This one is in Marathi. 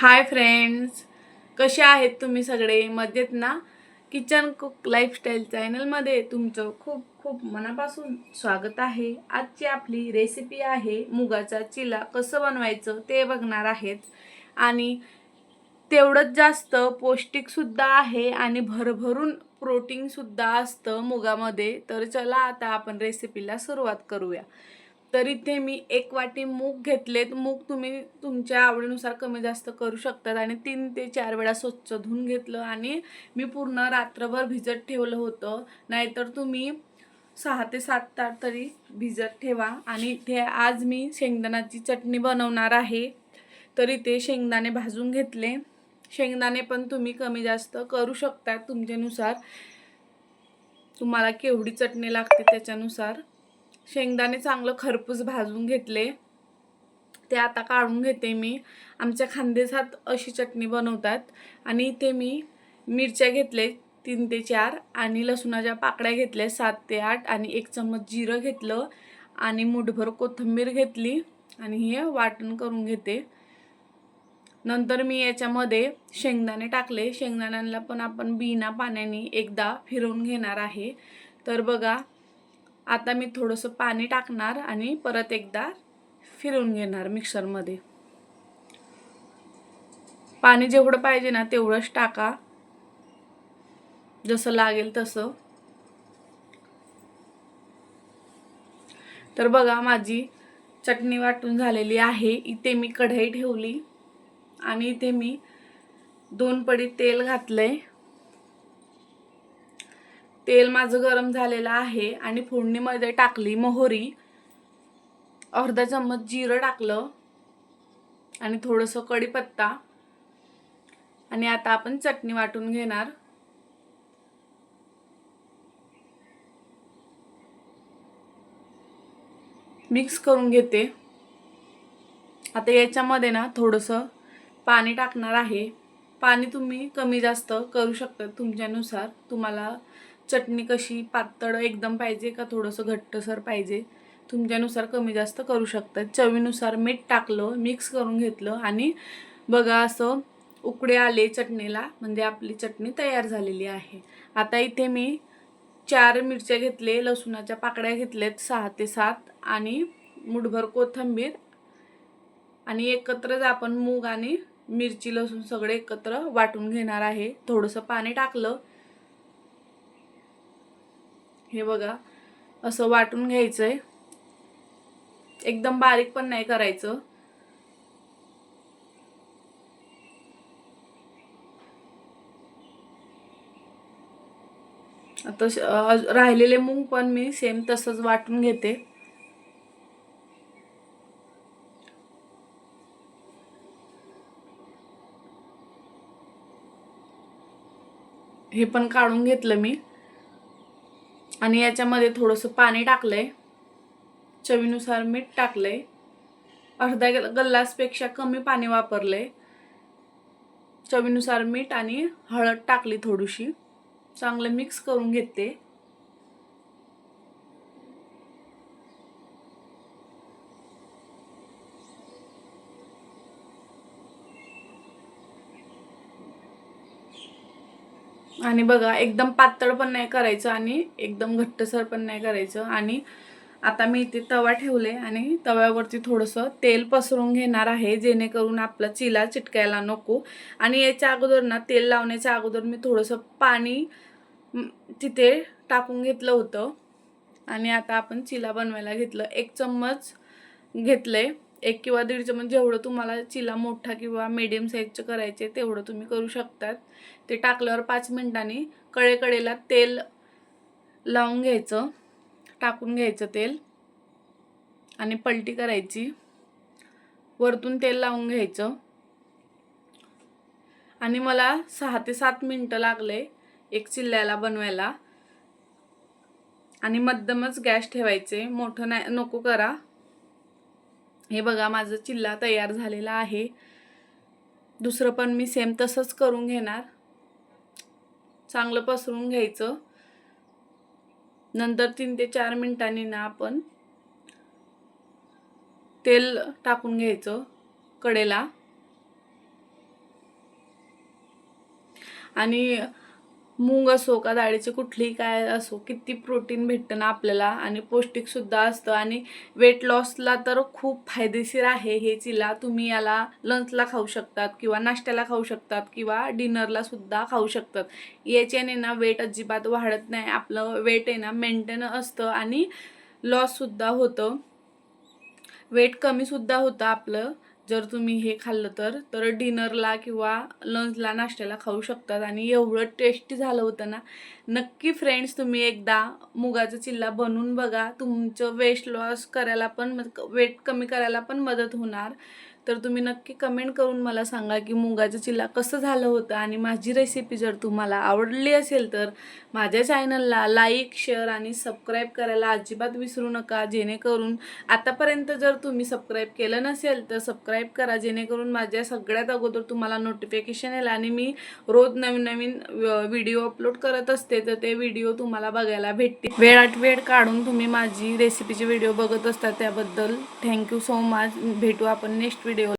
हाय फ्रेंड्स कसे आहेत तुम्ही सगळे? मजेत ना? किचन कुक लाईफस्टाईल चॅनलमध्ये तुमचं खूप खूप मनापासून स्वागत आहे. आजची आपली रेसिपी आहे मुगाचा चिला. कसं बनवायचं ते बघणार आहेत. आणि तेवढंच जास्त पौष्टिकसुद्धा आहे आणि भरभरून प्रोटीनसुद्धा असतं मुगामध्ये. तर चला आता आपण रेसिपीला सुरुवात करूया. तर इथे मी एक वाटी मूग घेतलेत. मूग तुम्ही तुमच्या आवडीनुसार कमी जास्त करू शकतात. आणि तीन ते चार वेळा स्वच्छ धुवून घेतलं आणि मी पूर्ण रात्रभर भिजत ठेवलं होतं. नाहीतर तुम्ही सहा ते सात तास तरी भिजत ठेवा. आणि इथे आज मी शेंगदाण्याची चटणी बनवणार आहे. तर इथे शेंगदाणे भाजून घेतले. शेंगदाणे पण तुम्ही कमी जास्त करू शकता तुमच्यानुसार. तुम्हाला केवढी चटणी लागते त्याच्यानुसार. शेंगदाणे चांगलं खरपूस भाजून घेतले. ते आता काढून घेते मी. आमच्या खानदेशात अशी चटणी बनवतात आणि इथे मी मिरच्या घेतले तीन ते चार आणि लसूणाच्या पाकळ्या घेतल्या सात ते आठ आणि एक चम्मच जिरं घेतलं आणि मुठभर कोथिंबीर घेतली आणि हे वाटण करून घेते. नंतर मी याच्यामध्ये शेंगदाणे टाकले. शेंगदाण्यांना पण आपण बिना पाण्याने एकदा फिरवून घेणार आहे. तर बघा आता मी थोडंसं पाणी टाकणार आणि परत एकदा फिरवून घेणार मिक्सरमध्ये. पाणी जेवढं पाहिजे ना तेवढंच टाका. जसं लागेल तसं. तर बघा माझी चटणी वाटून झालेली आहे. इथे मी कढई ठेवली आणि इथे मी दोन पडी तेल घातलं आहे तेल माझं गरम झालेलं आहे आणि फोडणीमध्ये टाकली मोहरी. अर्धा चम्मच जिरं टाकलं आणि थोडंसं कढीपत्ता. आणि आता आपण चटणी वाटून घेणार. मिक्स करून घेते. आता याच्यामध्ये ना थोडंसं पाणी टाकणार आहे. पाणी तुम्ही कमी जास्त करू शकता तुमच्यानुसार. तुम्हाला चटणी कशी पातळ एकदम पाहिजे का थोडंसं घट्टसर पाहिजे? तुमच्यानुसार कमी जास्त करू शकतात. चवीनुसार मीठ टाकलं मिक्स करून घेतलं आणि बघा असं उकडे आले चटणीला म्हणजे आपली चटणी तयार झालेली आहे. आता इथे मी चार मिरच्या घेतले लसूणाच्या पाकड्या घेतल्यात सहा ते सात आणि मुठभर कोथिंबीर आणि एकत्रच आपण मूग आणि मिरची लसूण सगळे एकत्र वाटून घेणार आहे. थोडंसं पाणी टाकलं हे बघा असं वाटून घ्यायचंय. एकदम बारीक पण नाही करायचं. आता राहिलेले मूग पण मी सेम तसंच वाटून घेते. हे पण काढून घेतलं मी. आणि याच्यामध्ये थोडंसं पाणी टाकलंय. चवीनुसार मीठ टाकलंय. अर्धा गल्लासपेक्षा कमी पाणी वापरलंय. चवीनुसार मीठ आणि हळद टाकली थोडीशी. चांगलं मिक्स करून घेते. आणि बघा एकदम पातळ पण नाही करायचं आणि एकदम घट्टसर पण नाही करायचं. आणि आता मी इथे तवा ठेवले आणि तव्यावरती थोडंसं तेल पसरून घेणार आहे जेणेकरून आपला चिला चिटकायला नको. आणि याच्या अगोदर ना तेल लावण्याच्या अगोदर मी थोडंसं पाणी तिथे टाकून घेतलं होतं. आणि आता आपण चिला बनवायला घेतलं. एक चम्मच घेतले एक किंवा दीड चम्मच म्हणजे जेवढं तुम्हाला चिला मोठा किंवा मीडियम साईजचं करायचे तेवढं तुम्ही करू शकतात. ते टाकल्यावर पाच मिनटांनी कळेकडेला तेल लावून घ्यायचं टाकून घ्यायचं तेल आणि पलटी करायची. वरतून तेल लावून घ्यायचं. आणि मला सहा ते सात मिनटं लागले एक चिल्ल्याला बनवायला. आणि मध्यमच गॅस ठेवायचे. मोठं नाही नको करा. हे बघा माझं चिल्ला तयार झालेला आहे. दुसरं पण मी सेम तसंच करून घेणार. चांगलं पसरून घ्यायचं. नंतर तीन ते चार मिनटांनी ना आपण तेल टाकून घ्यायचं कडेला. आणि मूग असो का डाळीची कुठलीही काय असो किती प्रोटीन भेटतं ना आपल्याला. आणि पौष्टिकसुद्धा असतं. आणि वेट लॉसला तर खूप फायदेशीर आहे हे चिला. तुम्ही याला लंचला खाऊ शकतात किंवा नाश्त्याला खाऊ शकतात किंवा डिनरला सुद्धा खाऊ शकतात. याच्याने ना वेट अजिबात वाढत नाही. आपलं वेट आहे ना मेंटेन असतं आणि लॉससुद्धा होतं. वेट कमीसुद्धा होतं आपलं. जर तुम्ही हे खाल्लं तर तर डिनरला किंवा लंचला नाश्त्याला खाऊ शकतात आणि एवढं टेस्टी झालं होतं ना नक्की फ्रेंड्स तुम्ही एकदा मुगाचा चिल्ला बनवून बघा. तुमचं वेस्ट लॉस करायला पण वेट कमी करायला पण मदत होणार. तर तुम्ही नक्की कमेंट करून मला सांगा की मुगाचं चिल्ला कसं झालं होतं आणि माझी रेसिपी जर तुम्हाला आवडली असेल तर माझ्या चॅनलला लाईक शेअर आणि सबस्क्राईब करायला अजिबात विसरू नका. जेणेकरून आतापर्यंत जर तुम्ही सबस्क्राईब केलं नसेल तर सबस्क्राईब करा. जेणेकरून माझ्या सगळ्यात अगोदर तुम्हाला नोटिफिकेशन येईल आणि मी रोज नवीन नवीन व्हिडिओ अपलोड करत असते. तर ते व्हिडिओ तुम्हाला बघायला भेटतील. वेळात वेळ काढून तुम्ही माझी रेसिपीचे व्हिडिओ बघत असता त्याबद्दल थँक्यू सो मच भेटू आपण नेक्स्ट व्हिडिओ